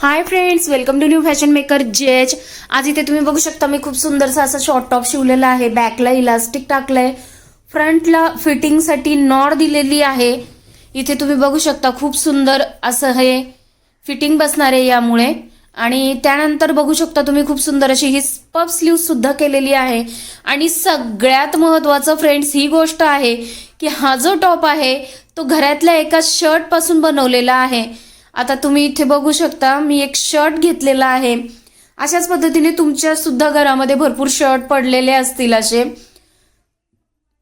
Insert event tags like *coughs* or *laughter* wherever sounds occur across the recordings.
Hi friends welcome to new fashion maker जेज आज इथे तुम्ही बघू शकता मी खूप सुंदरसा असा शॉर्ट टॉप शिवलेला आहे. बॅकला इलास्टिक टाकलंय. फ्रंटला फिटिंगसाठी नॉड दिलेली आहे. इथे तुम्ही बघू शकता खूप सुंदर असं हे फिटिंग बसणार आहे यामुळे. आणि त्यानंतर बघू शकता तुम्ही खूप सुंदर अशी ही पप स्लीव सुद्धा केलेली आहे. आणि सगळ्यात महत्वाचं फ्रेंड्स ही गोष्ट आहे की हा जो टॉप आहे तो घरातल्या एका शर्टपासून बनवलेला आहे. आता तुम्ही इथे बघू शकता मी एक शर्ट घेतलेला आहे. अशाच पद्धतीने तुमच्या सुद्धा घरामध्ये भरपूर शर्ट पडलेले असतील असे.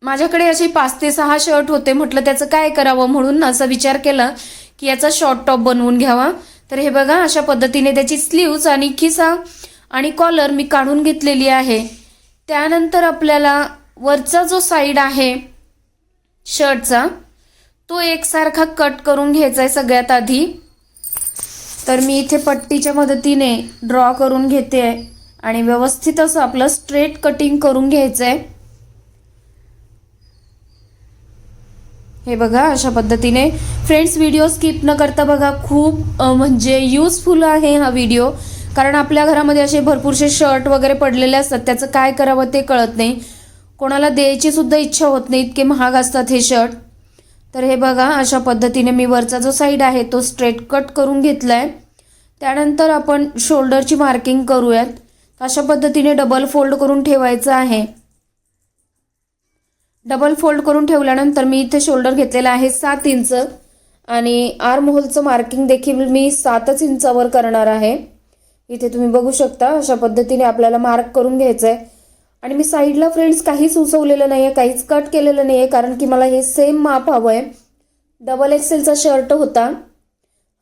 माझ्याकडे असे पाच ते सहा शर्ट होते म्हटलं त्याचं काय करावं म्हणून असा विचार केला की याचा शॉर्ट टॉप बनवून घ्यावा. तर हे बघा अशा पद्धतीने त्याची स्लीव्ज आणि खिसा आणि कॉलर मी काढून घेतलेली आहे. त्यानंतर आपल्याला वरचा जो साईड आहे शर्टचा तो एकसारखा कट करून घ्यायचा आहे सगळ्यात आधी. तर मी इथे पट्टीच्या मदतीने ड्रॉ करून घेते आहे आणि व्यवस्थित असं आपलं स्ट्रेट कटिंग करून घ्यायचं आहे हे बघा अशा पद्धतीने. फ्रेंड्स व्हिडिओ स्किप न करता बघा खूप म्हणजे यूजफुल आहे हा व्हिडिओ कारण आपल्या घरामध्ये असे भरपूरसे शर्ट वगैरे पडलेले असतात त्याचं काय करावं ते कळत नाही. कोणाला द्यायची सुद्धा इच्छा होत नाही इतके महाग असतात हे शर्ट तर हे बघा अशा पद्धतीने मी वरचा जो साईड आहे तो स्ट्रेट कट करून घेतला आहे त्यानंतर आपण शोल्डरची मार्किंग करूयात. अशा पद्धतीने डबल फोल्ड करून ठेवायचं आहे. डबल फोल्ड करून ठेवल्यानंतर मी इथे शोल्डर घेतलेला आहे सात इंच आणि आर्म होलचं मार्किंग देखील मी सातच इंचावर करणार आहे. इथे तुम्ही बघू शकता अशा पद्धतीने आपल्याला मार्क करून घ्यायचं आहे आणि मी साईडला फ्रेंड्स काहीच सुचवलेलं नाही आहे काहीच कट केलेलं नाही आहे कारण की मला हे सेम माप हवं आहे डबल एक्सेलचा शर्ट होता.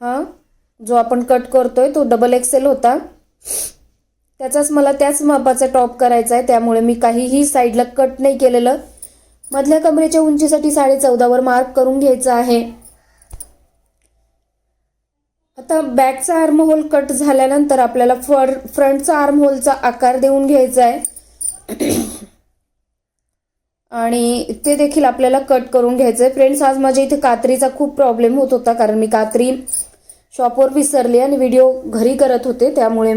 हां जो आपण कट करतोय तो डबल एक्सेल होता. त्याचाच मला त्याच मापाचा टॉप करायचा आहे त्यामुळे मी काहीही साईडला कट नाही केलेलं. मधल्या कमरेच्या उंचीसाठी साडे चौदावर मार्क करून घ्यायचा आहे. आता बॅकचा आर्म होल कट झाल्यानंतर आपल्याला फर फ्रंटचा आर्म होलचा आकार देऊन घ्यायचा आहे आणि ते देखील आपल्याला कट करून घ्यायचं आहे फ्रेंड्स आज माझ्या इथे कात्रीचा खूप प्रॉब्लेम होत होता कारण मी कात्री शॉपवर विसरली आणि व्हिडिओ घरी करत होते त्यामुळे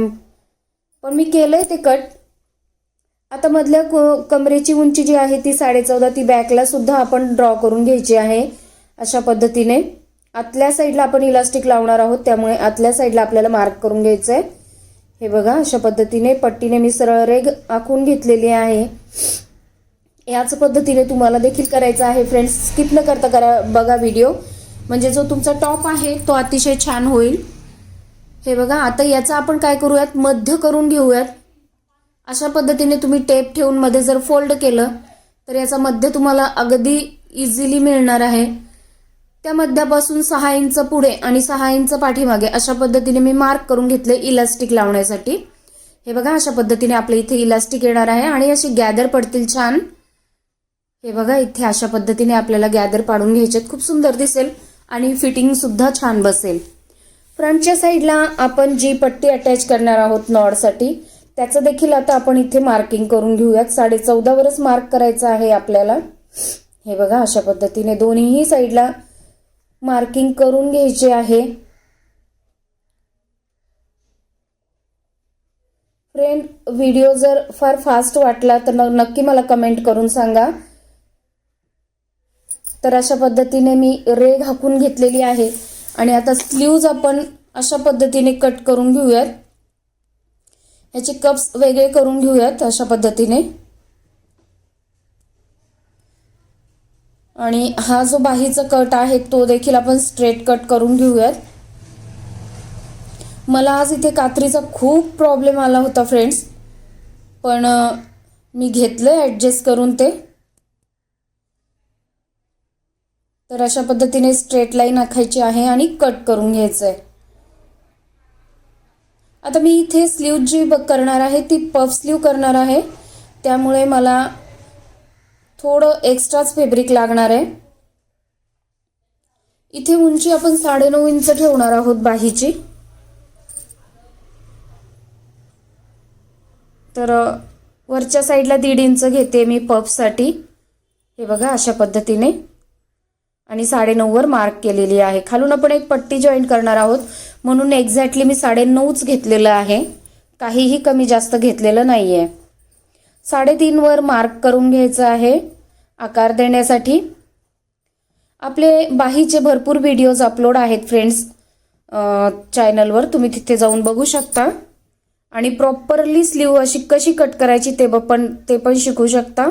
पण मी केलंय ते कट आता मधल्या क- कमरेची उंची जी आहे ती साडेचौदा ती बॅकला सुद्धा आपण ड्रॉ करून घ्यायची आहे अशा पद्धतीने. आतल्या साईडला आपण इलास्टिक लावणार आहोत त्यामुळे आतल्या साईडला आपल्याला मार्क करून घ्यायचं आहे हे बघा अशा पद्धतीने पट्टीने मी सरळ रेग आखून घेतलेली आहे. याच पद्धतीने तुम्हाला देखील करायचं आहे फ्रेंड्स स्किप न करता करा बघा व्हिडिओ म्हणजे जो तुमचा टॉप आहे तो अतिशय छान होईल. हे बघा आता याचा आपण काय करूयात? मध्य करून घेऊयात. अशा पद्धतीने तुम्ही टेप ठेवून मध्ये जर फोल्ड केलं तर याचा मध्य तुम्हाला अगदी इझिली मिळणार आहे. त्या मध्यापासून सहा इंच पुढे आणि सहा इंच पाठीमागे अशा पद्धतीने मी मार्क करून घेतले इलास्टिक लावण्यासाठी. हे बघा अशा पद्धतीने आपल्या इथे इलास्टिक येणार आहे आणि अशी गॅदर पडतील छान. हे बघा इथे अशा पद्धतीने आपल्याला गॅदर पाडून घ्यायचे खूप सुंदर दिसेल आणि फिटिंग सुद्धा छान बसेल. फ्रंटच्या साईडला आपण जी पट्टी अटॅच करणार आहोत नॉडसाठी त्याचं देखील आता आपण इथे मार्किंग करून घेऊयात. साडे चौदावरच मार्क करायचं आहे आपल्याला. हे बघा अशा पद्धतीने दोन्हीही साईडला मार्किंग करून घ्यायचे आहे. फ्रेंड व्हिडिओ जर फार फास्ट वाटला तर नक्की मला कमेंट करून सांगा. तर अशा पद्धतीने मी रेग हाकून घेतलेली आहे. आणि आता स्लीव्ज आपण अशा पद्धतीने कट करून घेऊयात. ह्याचे कप्स वेगळे करून घेऊयात अशा पद्धतीने. आणि हा जो बाहीचा कट आहे तो देखील आपण स्ट्रेट कट करून घेऊयात. मला आज इथे कात्रीचा खूप प्रॉब्लेम आला होता फ्रेंड्स पण मी घेतलं ॲडजस्ट करून ते. तर अशा पद्धतीने स्ट्रेट लाईन आखायची आहे आणि कट करून घ्यायचं आहे आता मी इथे स्लीव जी ब- करणार आहे ती पफ स्लीव करणार आहे. त्यामुळे मला थोडं एक्स्ट्राच फेब्रिक लागणार आहे. इथे उंची आपण साडेनऊ इंच ठेवणार आहोत बाहीची. तर वरच्या साईडला दीड इंच घेते मी पफसाठी. हे बघा अशा पद्धतीने. आणि साडेनऊवर मार्क केलेली आहे. खालून आपण एक पट्टी जॉईन करणार आहोत. म्हणून एक्झॅक्टली मी साडेनऊच घेतलेलं आहे. काहीही कमी जास्त घेतलेलं नाही आहे साडेतीनवर मार्क करून घ्यायचं आहे. आकार देण्यासाठी. आपले बाहीचे भरपूर व्हिडिओज अपलोड आहेत फ्रेंड्स चॅनलवर तुम्ही तिथे जाऊन बघू शकता. आणि प्रॉपरली स्लीव अशी कशी कट करायची ते ब- पण ते पण शिकू शकता.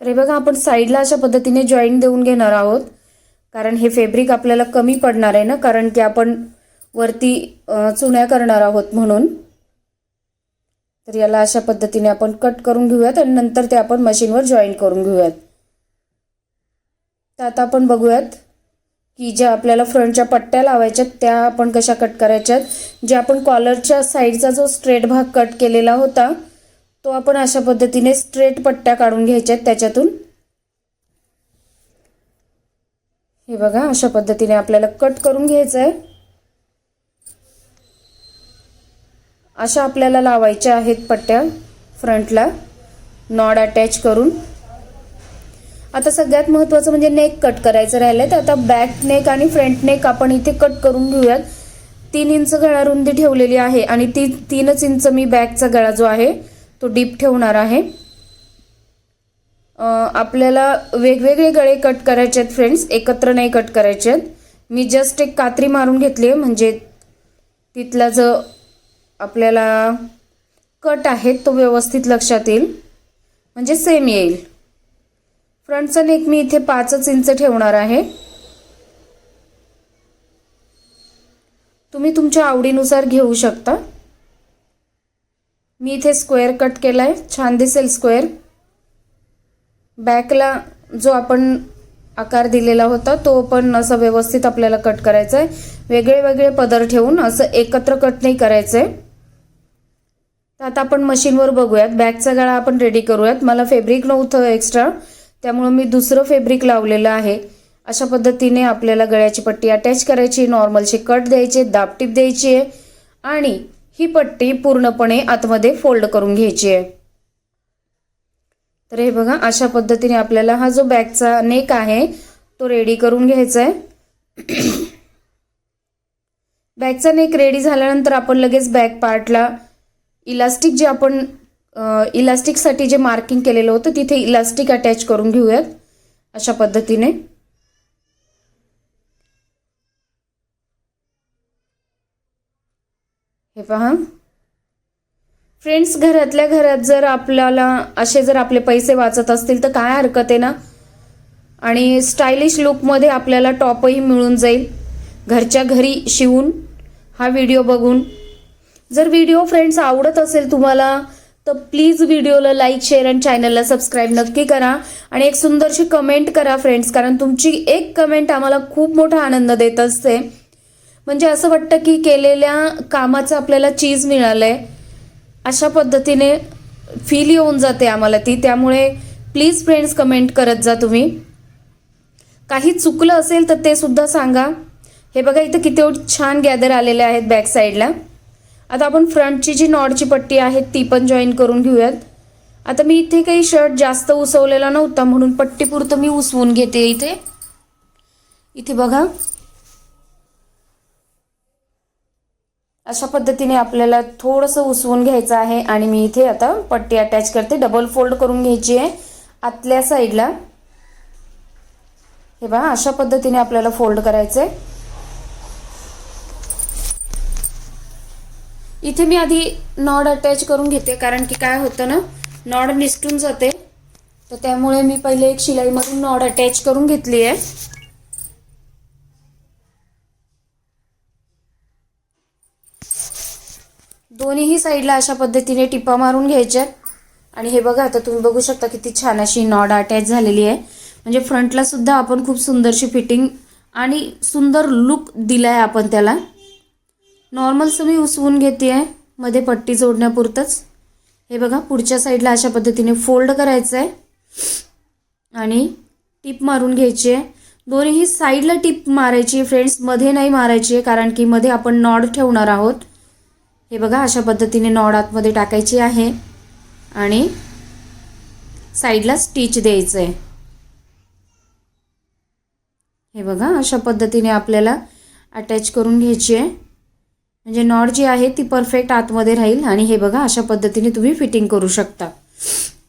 तर हे बघा आपण साईडला अशा पद्धतीने जॉईंट देऊन घेणार आहोत. कारण हे फॅब्रिक आपल्याला कमी पडणार आहे ना कारण की आपण वरती चुण्या करणार आहोत म्हणून. तर याला अशा पद्धतीने आपण कट करून घेऊयात आणि नंतर ते आपण मशीनवर जॉईन करून घेऊयात. तर आता आपण बघूयात की ज्या आपल्याला फ्रंटच्या पट्ट्या लावायच्यात त्या आपण कशा कट करायच्यात ज्या आपण कॉलरच्या साईडचा जो स्ट्रेट भाग कट केलेला होता तो आपण अशा पद्धतीने स्ट्रेट पट्ट्या काढून घ्यायच्यात त्याच्यातून. हे बघा अशा पद्धतीने आपल्याला कट करून घ्यायचं आहे. अशा आपल्याला लावायच्या आहेत पट्ट्या फ्रंटला. नॉड अटॅच करून. आता सगळ्यात महत्त्वाचं म्हणजे नेक कट करायचं राहिलं तर आता बॅक नेक आणि फ्रंट नेक आपण इथे कट करून घेऊयात. तीन इंच गळा रुंदी ठेवलेली आहे आणि ती तीनच इंच मी बॅकचा गळा जो आहे तो डीप ठेवणार आहे. आपल्याला वेगवेगळे गळे कट करायचे आहेत फ्रेंड्स एकत्र नाही कट करायचे आहेत. मी जस्ट एक कात्री मारून घेतली आहे म्हणजे तिथला जो आपल्याला कट आहे तो व्यवस्थित लक्षात येईल. म्हणजे सेम येईल. फ्रंटचा नेक मी इथे पाचच इंच ठेवणार आहे. तुम्ही तुमच्या आवडीनुसार घेऊ शकता. मी इथे स्क्वेअर कट केला आहे छान दिसेल स्क्वेअर बॅकला जो आपण आकार दिलेला होता तो पण असं व्यवस्थित आपल्याला कट करायचा आहे वेगळे वेगळे पदर ठेवून असं एकत्र कट नाही करायचं आहे तर आता आपण मशीनवर बघूयात. बॅगचा गळा आपण रेडी करूयात. मला फेब्रिक नव्हतं एक्स्ट्रा त्यामुळं मी दुसरं फेब्रिक लावलेलं आहे. अशा पद्धतीने आपल्याला गळ्याची पट्टी अटॅच करायची नॉर्मलचे कट द्यायचे दाबटीप द्यायची आहे आणि ही पट्टी पूर्णपणे आतमध्ये फोल्ड करून घ्यायची आहे. तर हे बघा अशा पद्धतीने आपल्याला हा जो बॅगचा नेक आहे तो रेडी करून घ्यायचा आहे. *coughs* बॅगचा नेक रेडी झाल्यानंतर आपण लगेच बॅक पार्टला इलास्टिक जे आपण इलास्टिकसाठी जे मार्किंग केलेलं होतं तिथे इलास्टिक अटॅच करून घेऊयात अशा पद्धतीने. हे पहा. फ्रेंड्स घरातल्या घरात जर आपल्याला असे जर आपले पैसे वाचत असतील तर काय हरकत आहे ना? आणि स्टायलिश लुकमध्ये आपल्याला टॉपही मिळून जाईल. घरच्या घरी शिवून हा व्हिडिओ बघून. जर व्हिडिओ फ्रेंड्स आवडत असेल तुम्हाला तर प्लीज व्हिडिओला लाईक शेअर आणि चॅनलला सबस्क्राईब नक्की करा. आणि एक सुंदरशी कमेंट करा फ्रेंड्स कारण तुमची एक कमेंट आम्हाला खूप मोठा आनंद देत असते. म्हणजे असं वाटतं की केलेल्या कामाचं आपल्याला चीज मिळालं आहे अशा पद्धतीने फील येऊन जाते आम्हाला ती. त्यामुळे प्लीज फ्रेंड्स कमेंट करत जा तुम्ही. काही चुकलं असेल तर ते सुद्धा सांगा. हे बघा इथं किती छान गॅदर आलेले आहेत बॅक साईडला आता आपण फ्रंटची जी नॉडची पट्टी आहे ती पण जॉईन करून घेऊयात. आता मी इथे काही शर्ट जास्त उसवलेला नव्हता म्हणून पट्टीपुरतं मी उसवून घेते इथे. इथे बघा. अशा पद्धतीने आपल्याला थोडंसं उसवून घ्यायचं आहे आणि मी इथे आता पट्टी अटॅच करते. डबल फोल्ड करून घ्यायची आहे. आतल्या साईडला हे बघा अशा पद्धतीने आपल्याला फोल्ड करायचं आहे इथे मी आधी नॉड अटॅच करून घेते कारण की काय होतं ना नॉड निसटून जाते. तर त्यामुळे मी पहिले एक शिलाईमधून नॉड अटॅच करून घेतली आहे. दोन्हीही साईडला अशा पद्धतीने टिपा मारून घ्यायच्या आणि हे बघा आता तुम्ही बघू शकता किती छान अशी नॉड अटॅच झालेली आहे. म्हणजे फ्रंटला सुद्धा आपण खूप सुंदरशी फिटिंग आणि सुंदर लुक दिला आहे आपण त्याला. नॉर्मलचं मी उसवून घेते आहे मध्ये पट्टी जोडण्यापुरतंच. हे बघा पुढच्या साईडला अशा पद्धतीने फोल्ड करायचं आहे आणि टिप मारून घ्यायची आहे दोन्हीही साईडला टिप मारायची आहे फ्रेंड्समध्ये नाही मारायची आहे कारण की मध्ये आपण नॉड ठेवणार आहोत. हे बघा अशा पद्धतीने नॉड आतमध्ये टाकायची आहे. आणि साईडला स्टिच द्यायचं आहे हे बघा अशा पद्धतीने आपल्याला अटॅच करून घ्यायची आहे म्हणजे नॉट जी आहे ती परफेक्ट आतमध्ये राहील आणि हे बघा अशा पद्धतीने तुम्ही फिटिंग करू शकता.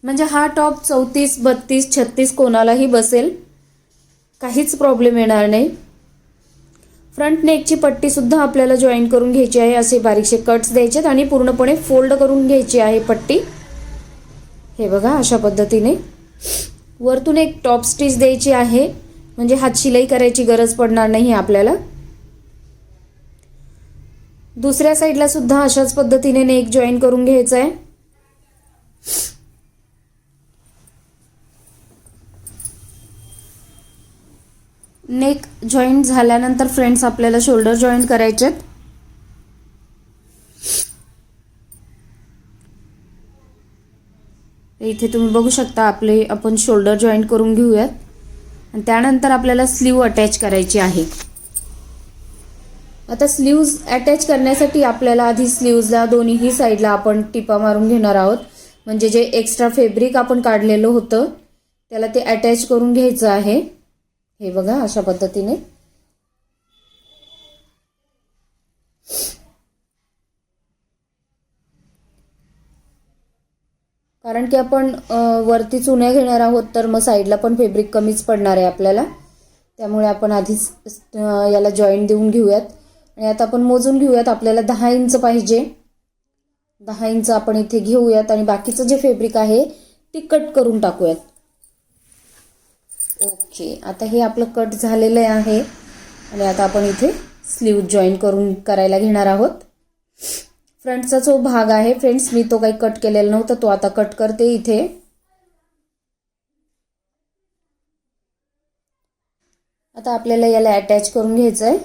म्हणजे हा टॉप चौतीस बत्तीस छत्तीस कोणालाही बसेल. काहीच प्रॉब्लेम येणार नाही. फ्रंट नेकची पट्टीसुद्धा आपल्याला जॉईन करून घ्यायची आहे असे बारीकसे कट्स द्यायचे आहेत आणि पूर्णपणे फोल्ड करून घ्यायची आहे पट्टी. हे बघा अशा पद्धतीने. वरतून एक टॉप स्टिच द्यायची आहे. म्हणजे हात शिलाई करायची गरज पडणार नाही आपल्याला. दुसऱ्या साईडला सुद्धा अशाच पद्धतीने नेक जॉईन करून घ्यायचं आहे नेक जॉईंट झाल्यानंतर फ्रेंड्स आपल्याला शोल्डर जॉईंट करायचे आहेत इथे तुम्ही बघू शकता आपले आपण शोल्डर जॉईंट करून घेऊयात. आणि त्यानंतर आपल्याला स्लीव अटॅच करायची आहे. आता स्लीव्ज अटॅच करण्यासाठी आपल्याला आधी स्लीव्जला दोन्हीही साईडला आपण टिपा मारून घेणार आहोत. म्हणजे जे एक्स्ट्रा फेब्रिक आपण काढलेलं होतं त्याला ते अटॅच करून घ्यायचं आहे. हे बघा अशा पद्धतीने. कारण की आपण वरती चुन्या घेणार आहोत तर मग साईडला पण फेब्रिक कमीच पडणार आहे आपल्याला. त्यामुळे आपण आधीच याला जॉईंट देऊन घेऊयात. आणि आता आपण मोजून घेऊयात आपल्याला दहा इंच पाहिजे. दहा इंच आपण इथे घेऊयात आणि बाकीचं जे फेब्रिक आहे ते कट करून टाकूयात. ओके आता हे आपलं कट झालेलं आहे. आणि आता आपण इथे स्लीव जॉईन करून करायला घेणार आहोत. फ्रंटचा जो भाग आहे फ्रेंड्स मी तो काही कट केलेला नव्हता तो आता कट करते इथे. आता आपल्याला याला अटॅच करून घ्यायचं आहे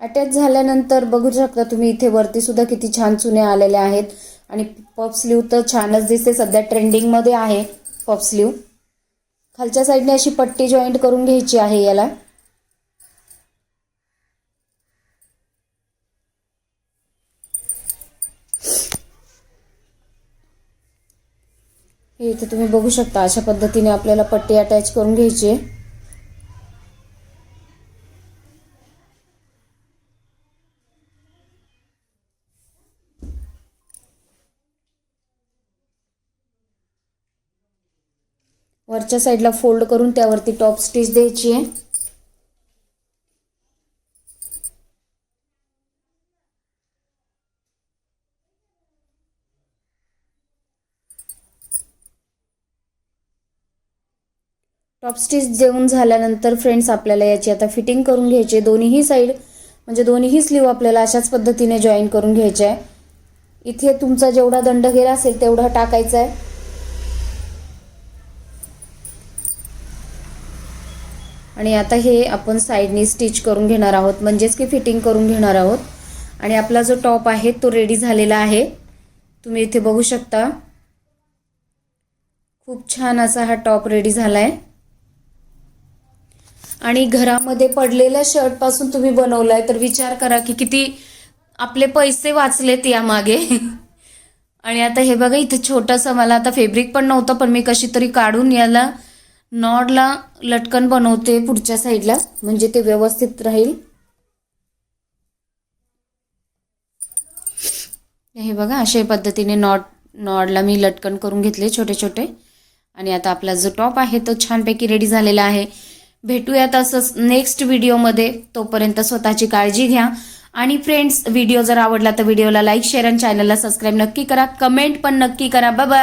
अटॅच झाल्यानंतर बघू शकता तुम्ही इथे वरती सुद्धा किती छान चुने आलेल्या आहेत. आणि पफ स्लीव तर छानच दिसते. सध्या ट्रेंडिंगमध्ये आहे पफ स्लीव. खालच्या साईडने अशी पट्टी जॉईंट करून घ्यायची आहे याला. हे इथे तुम्ही बघू शकता अशा पद्धतीने आपल्याला पट्टी अटॅच करून घ्यायची आहे. वरच्या साईडला फोल्ड करून त्यावरती टॉप स्टिच द्यायची आहे. टॉप स्टिच देऊन झाल्यानंतर फ्रेंड्स आपल्याला याची आता फिटिंग करून घ्यायची दोन्हीही साईड म्हणजे दोन्हीही स्लीव आपल्याला अशाच पद्धतीने जॉईन करून घ्यायचे आहे. इथे तुमचा जेवढा दंड गेला असेल तेवढा टाकायचा आहे. आणि आता हे आपण साईडनी स्टिच करून घेणार आहोत. म्हणजेच की फिटिंग करून घेणार आहोत. आणि आपला जो टॉप आहे तो रेडी झालेला आहे. तुम्ही इथे बघू शकता. खूप छान असा हा टॉप रेडी झाला आहे आणि घरामध्ये पडलेल्या शर्टपासून तुम्ही बनवलाय तर विचार करा की किती आपले पैसे वाचलेत यामागे. *laughs* आणि आता हे बघा इथे छोटंसं मला आता फेब्रिक पण नव्हतं पण मी कशी तरी काढून याला नॉडला लटकन बनवते पुढच्या साईडला. म्हणजे ते व्यवस्थित राहील. हे बघा अशा पद्धतीने नॉट नॉडला मी लटकन करून घेतले छोटे छोटे. आणि आता आपला जो टॉप आहे तो छानपैकी रेडी झालेला आहे. भेटूयात असंच नेक्स्ट व्हिडिओमध्ये तोपर्यंत स्वतःची काळजी घ्या. आणि फ्रेंड्स व्हिडिओ जर आवडला तर व्हिडिओला लाईक शेअर आणि चॅनलला सबस्क्राईब नक्की करा. कमेंट पण नक्की करा. बाबा